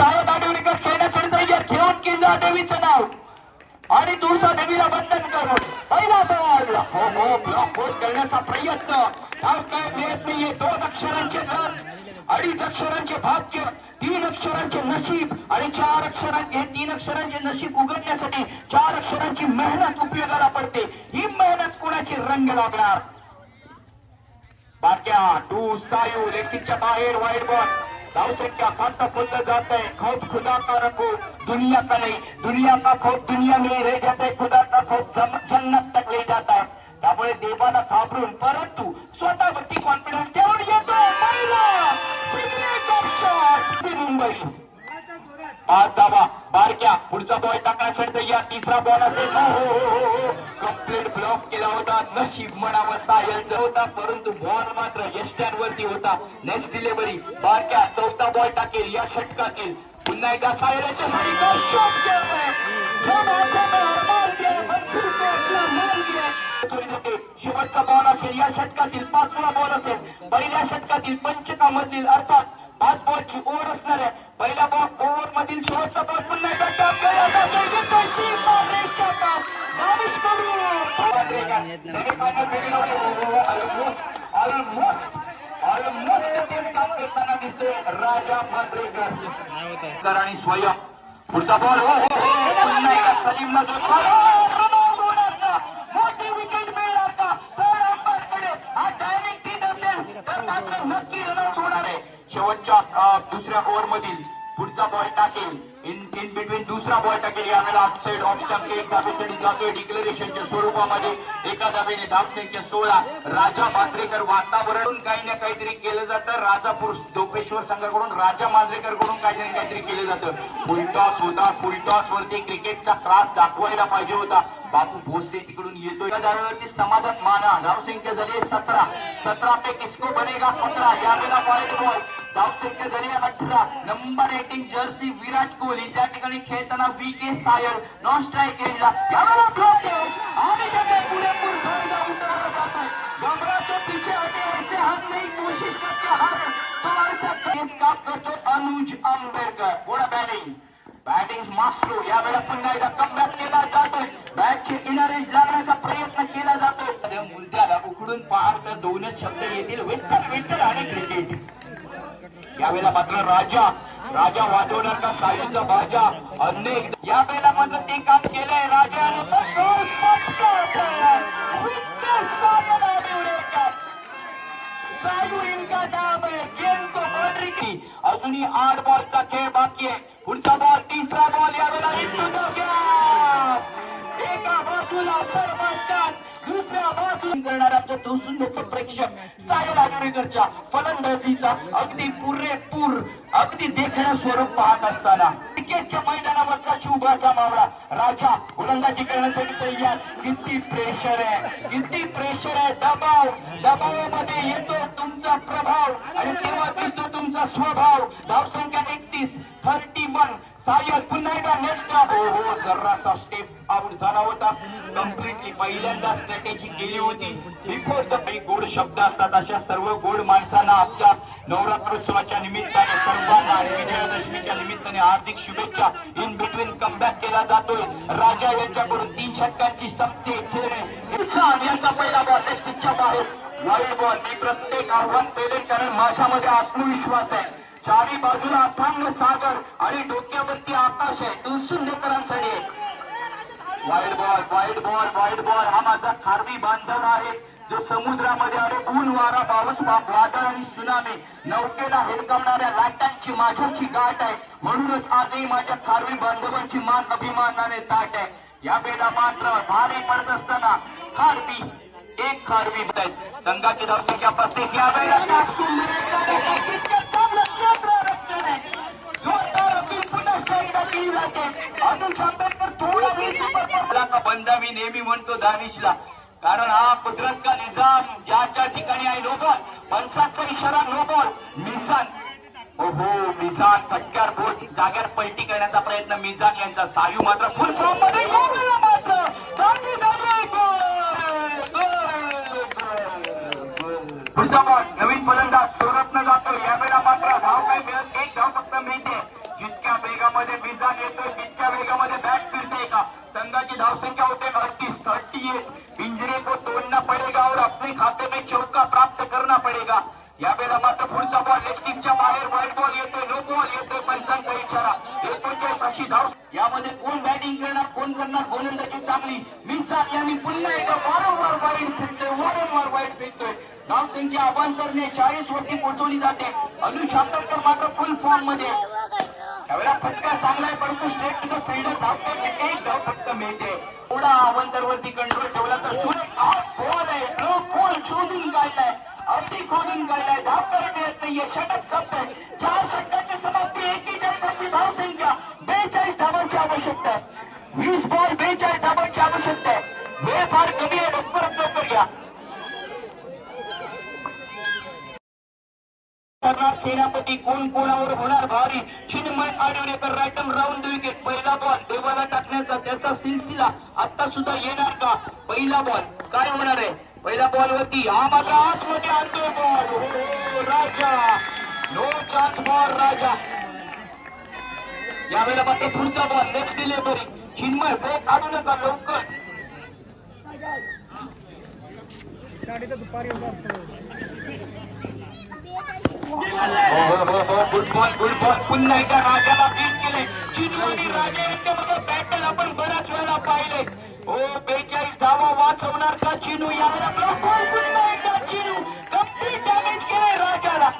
सावध आठवणीकर खेळण्यासाठी तयार घेऊन किल्ला देवीचं नाव. आणि दुसरा देवीला बंधन करून पहिला बॉल हो हो ब्लॉक होल करण्याचा प्रयत्न. धाव काय मिळत नाहीये. दोन अक्षरांचे लढ अडीच अक्षरांचे भाग्य तीन अक्षरांचे नशीब आणि चार अक्षरांचे तीन अक्षरांचे नशीब उघडण्यासाठी चार अक्षरांची मेहनत उपयोगाला पडते. ही मेहनत कोणाची रंग लागणार? बाक्या टू सायू लेखीच्या बाहेर वाईट बॉल धाव संख्या खाता खोललं जात खौफ खुदा का रखो दुनिया का नहीं. दुनिया का खौफ दुनिया में रह जाते है खुदा का खौफ जन्नत तक ले जाता है त्यामुळे देवाला घाबरून परंतु स्वतःवरती कॉन्फिडन्स ठेवून येतो मुंबई. पाच दाबा बारक्या पुढचा बॉल टाकण्यासाठी या तिसरा बॉल असेल. हो, हो, हो, कंप्लीट ब्लॉक केला होता. नशीब म्हणावं सायलचा होता परंतु बॉल मात्र यष्ट्यांवरती होता. नेक्स्ट डिलिव्हरी बारक्या चौथा बॉल टाकेल. या षटकातील. पुन्हा एकदा सायलाच्या शेवटचा बॉल असेल. या षटकातील पाचवा बॉल असेल. पहिल्या षटकातील पंचकामधील अर्थात पाच बॉलची ओव्हर असणार आहे पहिल्या बॉल ओव्हर मधील शेवटचा बॉल पुन्हा राजा आणि स्वयं. पुढचा बॉल हो हो हो. बिटवीन दुसरा बॉल टाकेल यावेळेला आउटसाइड ऑफ स्टंप एक धावेसाठी जातोय डिक्लेरेशनच्या स्वरूपामध्ये एका धावेने धाव संख्या सोळा राजा मांजरेकर वातावरण काही ना काहीतरी केलं जातं. राजापूर दोपेश्वर संघाकडून राजा मांजरेकरकडून ना काहीतरी केलं जातं. फुलटॉस होता. फुलटॉस वरती क्रिकेटचा त्रास दाखवायला पाहिजे होता. बापू भोसले तिकडून येतोय. या समाधान माना. धावसंख्या झाली सतरा. सतरा पे किसको बनेगा पंधरा. यावेळेला वाईट बॉल धावसंख्या झाली अठरा. Number eighteen jersey Virat Kohli. त्या ठिकाणी खेळताना व्ही के सायर नॉन स्ट्राईक एंडला यावेळेला blockage. आणि त्याचे पुरेपूर फायदा उचलला जात आहे. गमराचे पीछे हटे ऐसे हम नहीं कोशिश करते हर. तुम्हारे तेज काम करतो अनुज आंबेडकर. पुढे बॅटिंग बॅटिंग मास्टरो यावेळेला पुन्हा एकदा कमबॅक केला जातोय. बॅटची इनर एज लागण्याचा प्रयत्न केला जातोय. मुलद्याला उकडून पार तर दोनच शब्द येतील. विठ्ठल विठ्ठल आणि क्रिकेट यावेळेला मात्र राजा राजा वाजवणार का साईचा बाजा अनेक. यावेळेला मात्र ते काम केलंय. राजा आणि तो पटकन विठ्ठल साहेब आदिवडेकर. सायू इनका नाम है गेंद को बाउंड्री की अजूनही आठ बॉलचा खेळ बाकी आहे. पुढचा बॉल तिसरा बॉल यावेळेला एका बाजूला सर्वांच्यात दुसऱ्या बाजून करणाऱ्या आमच्या प्रेक्षक साहेब आगरेकरच्या फलंदाजीचा अगदी पुरेपूर अगदी देखणं स्वरूप पाहत असताना. क्रिकेटच्या मैदानावरचा शुभाचा मावळा. राजा गोलंदाजी करण्यासाठी तयार. किती प्रेशर आहे. किती प्रेशर आहे. दबाव. दबावामध्ये येतो तुमचा प्रभाव. आणि तेव्हा दिसतो तुमचा स्वभाव. धावसंख्या एकतीस थर्टी वन सायद पुन्हा एकदा नेक्स्ट हो हो जरासा स्टेप आउट झाला होता. कम्प्लिटली पहिल्यांदा स्ट्रॅटेजी केली होती. बिफोर द काही गोड शब्द असतात अशा सर्व गोड माणसांना आमच्या नवरात्रोत्सवाच्या निमित्ताने सर्वांना आणि विजयादशमीच्या निमित्ताने हार्दिक शुभेच्छा. इन बिटवीन कमबॅक केला जातोय. राजा यांच्याकडून तीन षटकांची संपते खेळणे यांचा पहिला बॉल लेफ्टच्या बाहेर. वाईट बॉल मी प्रत्येक आव्हान पेलेन कारण माझ्यामध्ये आत्मविश्वास आहे. चारी बाजूला अथांग सागर आणि डोक्यावरती आकाश आहे. दुसुंडेकरांसाठी वाईट ball wide ball wide ball हा माझा खारवी बांधव आहे. जो समुद्रामध्ये अरे ऊन वारा पाऊस वादळ आणि सुनामी नौकेला हेडकावणाऱ्या लाटांची माझ्याची गाठ आहे. म्हणूनच आजही माझ्या खारवी बांधवांची मान अभिमानाने ताट आहे. या बेला मात्र भारी पडत असताना खारवी एक खारवी संघाची धावसंख्या पस्तीस. या वेळेला बंदा मी नेहमी म्हणतो दानिशला. कारण हा कुदरत का निजाम ज्या ज्या ठिकाणी आहे नो बॉल पंचाचा इशारा नोबॉल मिझान. ओहो मिझान फटकार बोट जाग्यावर पलटी करण्याचा प्रयत्न मिझान यांचा सायू मात्र फुल फॉर्म. त्यांना गोलंदाजी चांगली. मिन्सार यांनी पुन्हा एकदा वारंवार वाईट फिरतोय वारंवार वाईट फिरतोय. धावसंख्या अभांतरने चाळीस वरती पोहोचवली जाते. अनुज तर मात्र फुल फॉर्ममध्ये. त्यावेळेला फटका चांगला आहे परंतु स्टेट टू द फिल्डर धावतो एक धाव फक्त मिळते थोडा अवंतर वरती कंट्रोल आडवणेकर राऊंड विकेट पहिला बॉल देवाला टाकण्याचा त्याचा सिलसिला आता सुद्धा येणार का? पहिला बॉल काय होणार आहे? पहिल्या बॉल वरती हा मात्र आतमध्ये आणतो बॉल हो Raja. No chance for Raja. यावेळेला मात्र पुढचा ball next delivery Chinmay ball काढू नका लवकर. दुपारी गुड बॉल गुड बॉल पुन्हा एकदा राजाला बीट केले. चिन्मयनी राजा यांच्या मग बॅटल आपण बऱ्याच वेळा पाहिले. हो, बेचाळीस धावा वाचवणार का चिनू? यावेळेला block पुन्हा एकदा चिनू? कंप्लीट डॅमेज केलंय राजाला.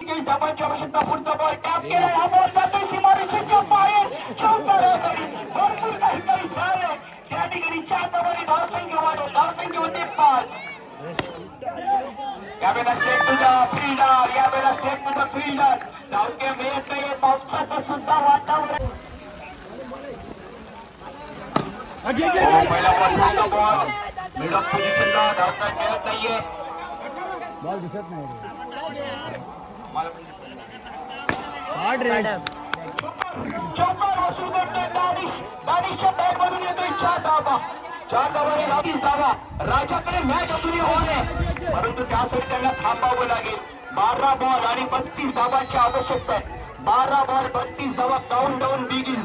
बेचाळीस आवश्यकता पुढचा बॉल टॅप केलाय. हा बॉल जातोय सीमारेषेच्या बाहेर. चौकार तरी भरपूर काही काही झालं. त्या ठिकाणी चार धावांनी धावसंख्या वाढेल धावसंख्या होते पाच. यावेळेला टू द फिल्डर यावेळेला टू द फिल्डर धावके मिळत नाहीये पावसाचं सुद्धा वातावरण. हो, पहिला पहिला बॉल. मिड ऑफ पोझिशनला धावता मिळत नाहीये. बॉल दिसत नाही. चौकार वसूल करतोय दानिश. दानिशच्या बॅट मधून येतोय चार धावा. चार धावाने लागील धावा राजाकडे मॅच अजूनही होऊ नये परंतु त्यासाठी त्यांना थांबावं लागेल. बारा बॉल आणि बत्तीस धावांची आवश्यकता आहे. बारा बॉल बत्तीस धावा काउंट डाऊन बिगिन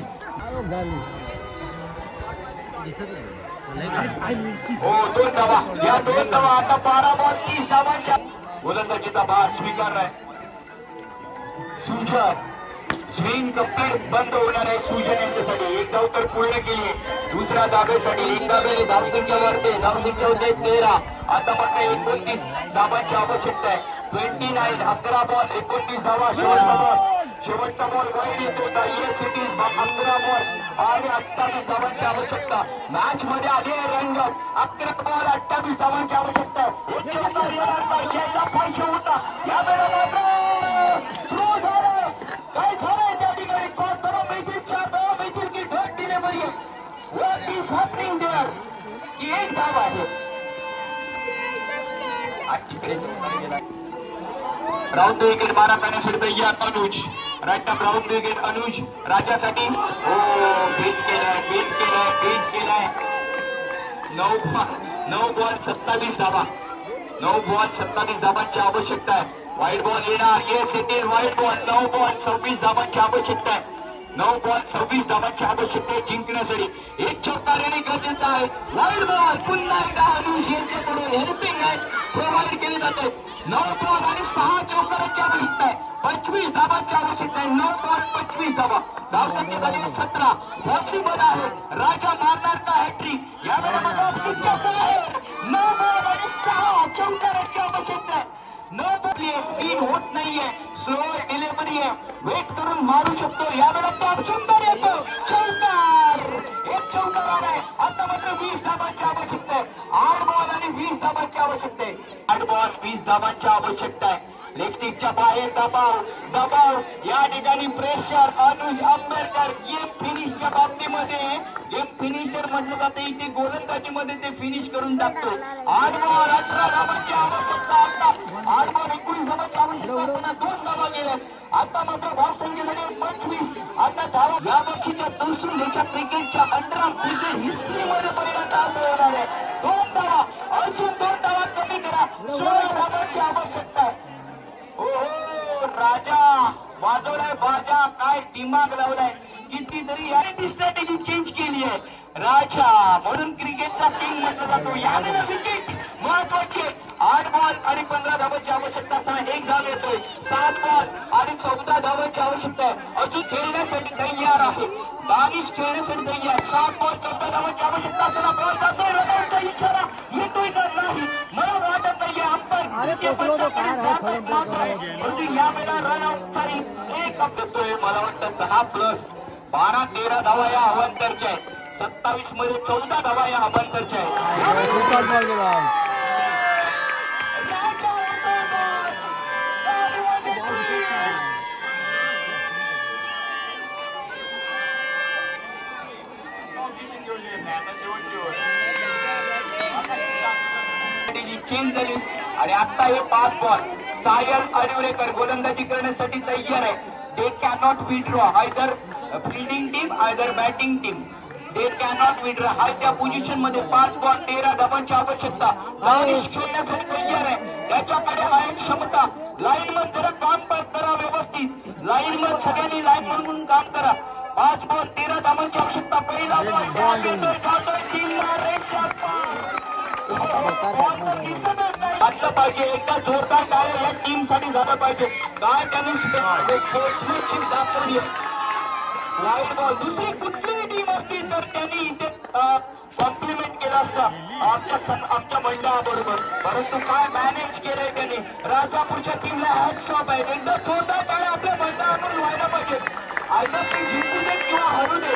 हो दोन धावा. या दोन धावा. आता बारा बॉल तीस धावांच्या गोलंदाजीचा भार स्वीकारलाय. सुजन स्विंग कप्पे बंद होणार आहे. सुजन यांच्यासाठी. एक धाव तर पूर्ण केली दुसऱ्या धाब्यासाठी एक धाब्याने धावसंख्या वाढते धावसंख्या होते तेरा. आता फक्त एकोणतीस धाबांची आवश्यकता आहे. ट्वेंटी नाईन अकरा बॉल एकोणतीस धावा. शेवटचा बॉल शेवटचा बॉल वाईट येतो येस अकरा बॉल आणि अठ्ठावीस धावांची आवश्यकता. मॅच मध्ये आले रंग अकरा बॉल अठ्ठावीस धावांची आवश्यकता एक होता. या वेळेला मात्र झालं? व्हॉट इज हॅपनिंग देअर की एक धाव आहे राऊंड विकेट बारा करण्यासाठी तयार अनुज राईट टप राऊंड विकेट अनुज राजासाठी हो बीट केलाय बीट केलाय बीट केलाय नऊ नऊ बॉल सत्तावीस धावा नऊ बॉल सत्तावीस धावांची आवश्यकता आहे व्हाईट बॉल येणार येस येतील व्हाईट बॉल नऊ बॉल सव्वीस धावांची आवश्यकता आहे नऊ बॉल सव्वीस धावांची आवश्यकता आहे जिंकण्यासाठी. एक चौकार येणे गरजेचं आहे. वाईट बॉल पुन्हा एकदा अनुज यांच्याकडून हेल्पिंग आहे प्रोव्हाइड केले जाते. नऊ बॉल आणि सहा चौकारांची आवश्यकता आहे. पंचवीस धावांची आवश्यकता आहे. नऊ बॉल पंचवीस धावा. धावसंख्या झाली सतरा. पॉसिबल आहे. राजा मारणार का हॅट्रिक यावेळेला नऊ बॉल आणि सहा चौकारांची आवश्यकता आहे. नऊ बॉल स्पीड होत नाहीये. स्लो डिलिव्हरी वेट करून मारू शकतो. यावेळेला तो सुंदर येतो. चौकार. एक चौकार आलाय. आता मात्र वीस धाबांची आवश्यकता आहे. आठ बॉल आणि वीस धाबांची आवश्यकता आहे. आठ बॉल वीस धाबांची आवश्यकता आहे. लेफ्टिकच्या बाहेर दबाव दबाव. या ठिकाणी प्रेशर अनुज आंबेडकर. गेम फिनिशच्या बाबतीमध्ये गेम फिनिशर म्हटलं जाते इथे गोलंदाजीमध्ये ते फिनिश करून टाकतो. आठ बॉल अठरा क्रिकेटच्या अंडर क्रिकेट हिस्ट्रीमध्ये परिणाम असं होणार आहे दोन धावा अजून दोन धावा कमी करा. सोळा धावांची आवश्यकता आहे. हो हो राजा वाजवलाय बाजा काय दिमाग लावलाय. कितीतरी याने ती स्ट्रॅटेजी चेंज केली आहे. राजा म्हणून क्रिकेटचा किंग म्हटला जातो. याने विकेट महत्वाची आठ बॉल आणि पंधरा धावांची आवश्यकता असताना एक धाव येतोय. सात बॉल आणि चौदा धावांची आवश्यकता. आहे अजून खेळण्यासाठी तयार आहे. बावीस खेळण्यासाठी तयार. सात बॉल चौदा धावांची आवश्यकता असताना बॉल जातोय. रनआउटचा इशारा येतोय का नाही. मला वाटत नाहीये अंतर अरे पोचलो तो काय राव, खरं बोल, परंतु यावेळेला रनआउटचा एक अप देतोय मला वाटतं दहा प्लस बारा तेरा धावा या अवांतरच्या आहेत. सत्तावीसमध्ये चौदा धावा या अवांतरच्या आहेत. चेंज झाली आणि आता हे पाच बॉल सायल अरिवरेकर गोलंदाजी करण्यासाठी तयार आहे they cannot withdraw either fielding team either batting team they cannot withdraw हा त्या पोझिशनमध्ये पाच बॉल तेरा धावांची आवश्यकता खेळण्यासाठी तयार आहे त्याच्याकडे आहे क्षमता लाईन मध्ये जरा काम करा व्यवस्थित लाईन मध्ये सगळ्यांनी लाईन म्हणून काम करा पाच बॉल तेरा धावांची आवश्यकता पहिला बॉल तीन पार. वाटलं पाहिजे एकदा जोरदार काय या टीमसाठी झालं पाहिजे काय त्यांनी sportsmanship दाखवली वाईट बॉल दुसरी कुठलीही टीम असती तर त्यांनी इथे कॉम्प्लिमेंट केला असता आमच्या सं- आमच्या मंडळाबरोबर परंतु काय मॅनेज केलंय त्यांनी राजापूरच्या टीमला हॅट शॉप आहे एकदा जोरदार काय आपल्या मंडळाकडून व्हायला पाहिजे आयदर ते जिंकू दे किंवा हरू दे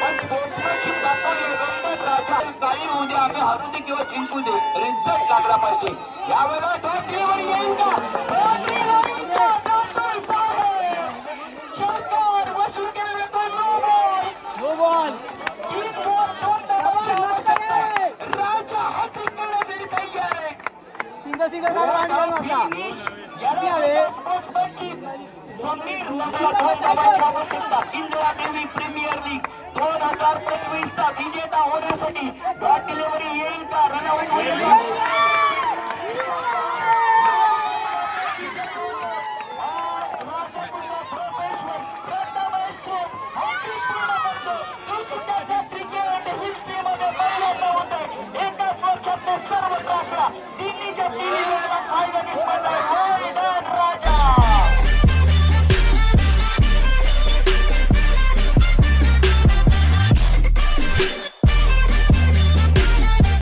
पण स्पोर्ट्समॅनशिप दाखवली काही होऊ दे आम्ही हरू दे किंवा जिंकू दे रिझल्ट लागला पाहिजे यावेळेला डॉट डिलिव्हरी येईल का Dot delivery का? जातोय बाहेर. षटकार वसूल केला जातोय no ball. नो बॉल तीन ball, दोन धावांची आवश्यकता आहे. राजा हॅट्रिक करण्यासाठी तयार आहे सिंगल सिंगल मार मार गेला आता याला रे? स्पोर्ट्समॅनशिप. समीर नगला दोन धावांची आवश्यकता इंदिरा देवी प्रीमियर लीग दोन हजार पंचवीस चा विजेता होण्यासाठी डिलिव्हरी येईल का रनआउट होईल?